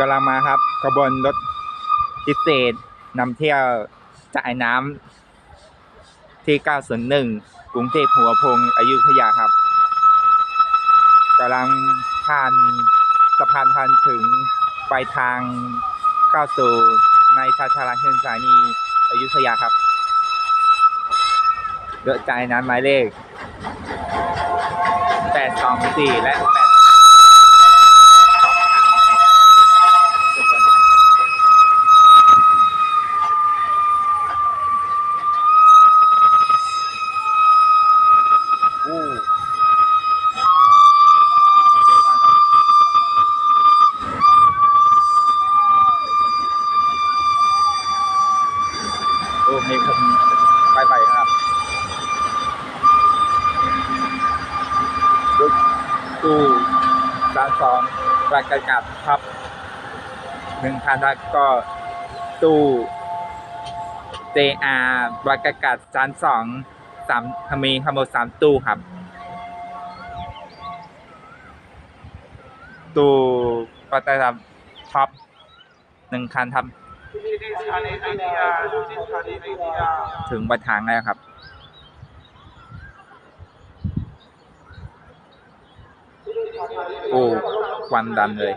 กำลังมาครับขบวนรถพิเศษนำเที่ยวจ่ายน้ำที่ 901 กรุงเทพหัวพงอยุธยาครับกำลังผ่านสะพานพันถึงปลายทางเข้าสู่ในชาชาลาเฮนสายนีอยุธยาครับเดือจ่ายน้ำหมายเลข 824 และ8 มีคนไปไปครับรถตู้สามสองระกากับครับหนึ่งคันแล้วก็ตู้ JR ประกากับชั้นสองสามมีทั้งหมดสามตู้ครับ ตู้ประกาท็อปหนึ่งคันครับ ถึงปลายทางแล้วครับ โอ้ ควันดำเลย